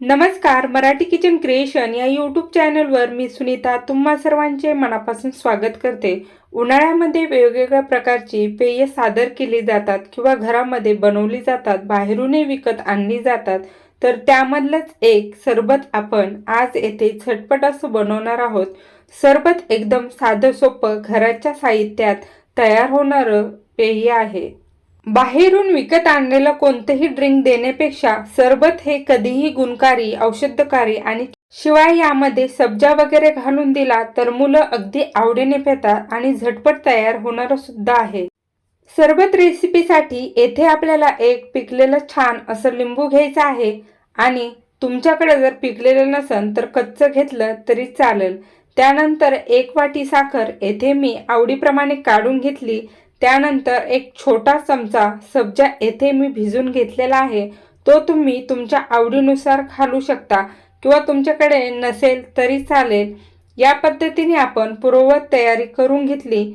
नमस्कार Marathi kitchen creation या YouTube चॅनलवर मी सुनीता तुम्हा सर्वांचे मनापासून स्वागत करते. उन्हाळ्यामध्ये वेगवेगळ्या प्रकारची पेय सादर केली जातात किंवा घरामध्ये बनवली जातात बाहेरूनही विकत आणली जातात. तर त्यामधलंच एक सरबत आपण आज येथे झटपट असं बनवणार आहोत. सरबत एकदम साधं सोपं घराच्या साहित्यात तयार होणारं पेय आहे. बाहेरून विकत आणलेलं कोणतंही ड्रिंक देण्यापेक्षा सरबत हे कधीही गुणकारी औषधकारी आणि शिवाय यामध्ये सब्जा वगैरे घालून दिला तर मुलं अगदी आवडीने पेतात आणि झटपट तयार होणार सुद्धा आहे. सरबत रेसिपीसाठी येथे आपल्याला एक पिकलेलं छान असं लिंबू घ्यायचं आहे आणि तुमच्याकडे जर पिकलेलं नसेल तर कच्चं घेतलं तरी चालेल. त्यानंतर एक वाटी साखर येथे मी आवडीप्रमाणे काढून घेतली. त्यानंतर एक छोटा चमचा सब्जा येथे मी भिजून घेतलेला आहे. तो तुम्ही तुमच्या आवडीनुसार घालू शकता किंवा तुमच्याकडे नसेल तरी चालेल. या पद्धतीने आपण पूर्ववत तयारी करून घेतली.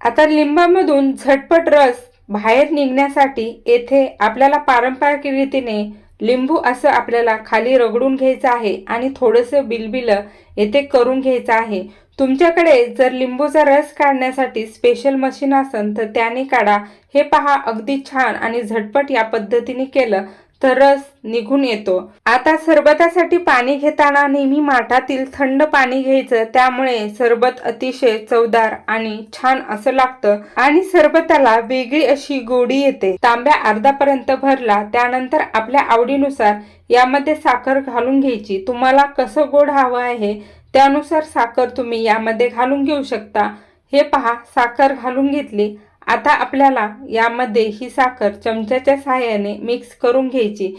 आता लिंबामधून झटपट रस बाहेर निघण्यासाठी येथे आपल्याला पारंपरिक रीतीने लिंबू असं आपल्याला खाली रगडून घ्यायचं आहे आणि थोडंसं बिलबिलं येथे करून घ्यायचं आहे. तुमच्याकडे जर लिंबूचा रस काढण्यासाठी स्पेशल मशीन असेल तर त्याने काढा. हे पहा अगदी छान आणि झटपट या पद्धतीने केलं तर रस निघून येतो. आता सरबतासाठी पाणी घेताना नेहमी माठातील थंड पाणी घ्यायचं. त्यामुळे सरबत अतिशय चवदार आणि छान असं लागतं आणि सरबताला वेगळी अशी गोडी येते. तांब्या अर्धापर्यंत भरला त्यानंतर आपल्या आवडीनुसार यामध्ये साखर घालून घ्यायची. तुम्हाला कसं गोड हवं आहे त्यानुसार साखर तुम्ही यामध्ये घालून घेऊ शकता. हे पहा साखर घालून घेतली. आता आपल्याला यामध्ये ही साखर चमच्याच्या सहाय्याने मिक्स करून घ्यायची.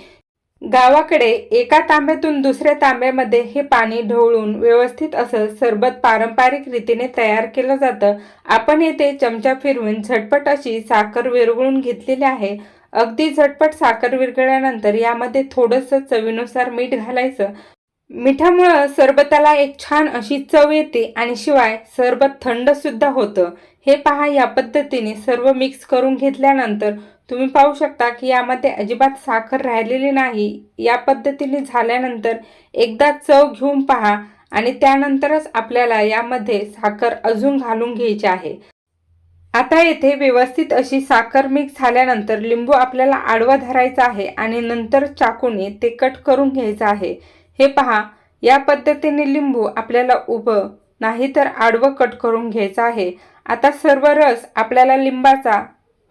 गावाकडे एका तांब्यातून दुसऱ्या तांब्यामध्ये हे पाणी ढवळून व्यवस्थित असं सरबत पारंपरिक रीतीने तयार केलं जातं. आपण येथे चमचा फिरवून झटपट अशी साखर विरघळून घेतलेली आहे. अगदी झटपट साखर विरघळल्यानंतर यामध्ये थोडंसं चवीनुसार मीठ घालायचं. मिठामुळं सरबताला एक छान अशी चव येते आणि शिवाय सरबत थंड सुद्धा होतं. हे पहा या पद्धतीने सर्व मिक्स करून घेतल्यानंतर तुम्ही पाहू शकता की यामध्ये अजिबात साखर राहिलेली नाही. या पद्धतीने झाल्यानंतर एकदा चव घेऊन पहा आणि त्यानंतरच आपल्याला यामध्ये साखर अजून घालून घ्यायची आहे. आता येथे व्यवस्थित अशी साखर मिक्स झाल्यानंतर लिंबू आपल्याला आडवा धरायचा आहे आणि नंतर चाकूने ते कट करून घ्यायचं आहे. हे पहा या पद्धतीने लिंबू आपल्याला उभं नाही तर आडवं कट करून घ्यायचं आहे. आता सर्व रस आपल्याला लिंबाचा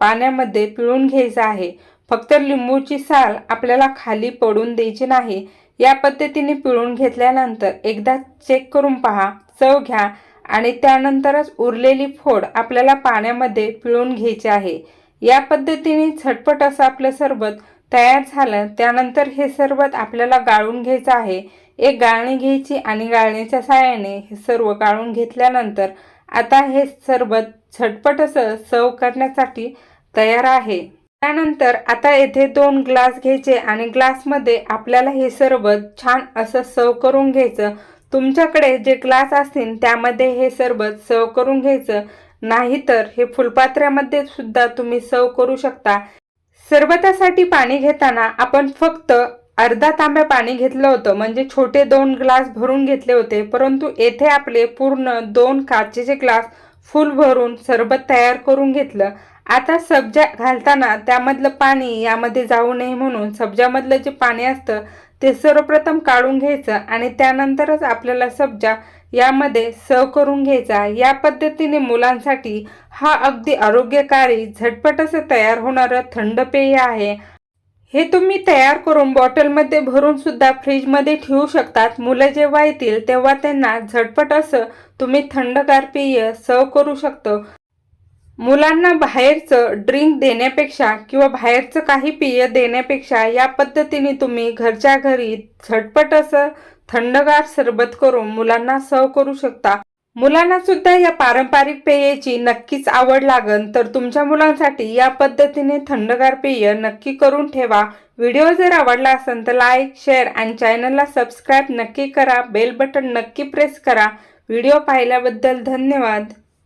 पाण्यामध्ये पिळून घ्यायचा आहे. फक्त लिंबूची साल आपल्याला खाली पडून द्यायची नाही. या पद्धतीने पिळून घेतल्यानंतर एकदा चेक करून पहा. चव घ्या आणि त्यानंतरच उरलेली फोड आपल्याला पाण्यामध्ये पिळून घ्यायची आहे. या पद्धतीने झटपट असं आपलं सरबत तयार झालं त्यानंतर हे सरबत आपल्याला गाळून घ्यायचं आहे. एक गाळणी घ्यायची आणि गाळणीच्या साहाय्याने हे सर्व गाळून घेतल्यानंतर आता हे सरबत झटपट असं सर्व करण्यासाठी तयार आहे. त्यानंतर आता येथे दोन ग्लास घ्यायचे आणि ग्लासमध्ये आपल्याला हे सरबत छान असं सर्व करून घ्यायचं. तुमच्याकडे जे ग्लास असतील त्यामध्ये हे सरबत सर्व करून घ्यायचं नाहीतर हे फुलपात्र्यामध्ये सुद्धा तुम्ही सव करू शकता. सरबतासाठी पाणी घेताना आपण फक्त अर्धा तांब्या पाणी घेतलं होतं. म्हणजे छोटे दोन ग्लास भरून घेतले होते. परंतु येथे आपले पूर्ण दोन काचेचे ग्लास फुल भरून सरबत तयार करून घेतलं. आता सब्जा घालताना त्यामधलं पाणी यामध्ये जाऊ नये म्हणून सब्जामधलं जे पाणी असतं ते सर्वप्रथम काढून घ्यायचं आणि त्यानंतरच आपल्याला सब्जा यामध्ये सर्व करून घ्यायचा. या पद्धतीने मुलांसाठी हा अगदी आरोग्यकारी झटपट असं तयार होणारं थंड पेय आहे. हे तुम्ही तयार करून बॉटलमध्ये भरून सुद्धा फ्रीजमध्ये ठेवू शकतात. मुलं जेव्हा येतील तेव्हा त्यांना झटपट असं तुम्ही थंडगार पेय सर्व करू शकतो. मुलांना बाहेरचं ड्रिंक देण्यापेक्षा किंवा बाहेरचं काही पेय देण्यापेक्षा या पद्धतीने तुम्ही घरच्या घरी झटपट असं थंडगार सरबत करून मुलांना सर्व करू शकता. मुलांना सुद्धा या पारंपरिक पेयाची नक्कीच आवड लागन तर तुमच्या मुलांसाठी या पद्धतीने थंडगार पेय नक्की करून ठेवा. व्हिडिओ जर आवडला असेल तर लाईक शेअर आणि चॅनलला सबस्क्राईब नक्की करा बेल बटन नक्की प्रेस करा. व्हिडिओ पाहिल्याबद्दल धन्यवाद.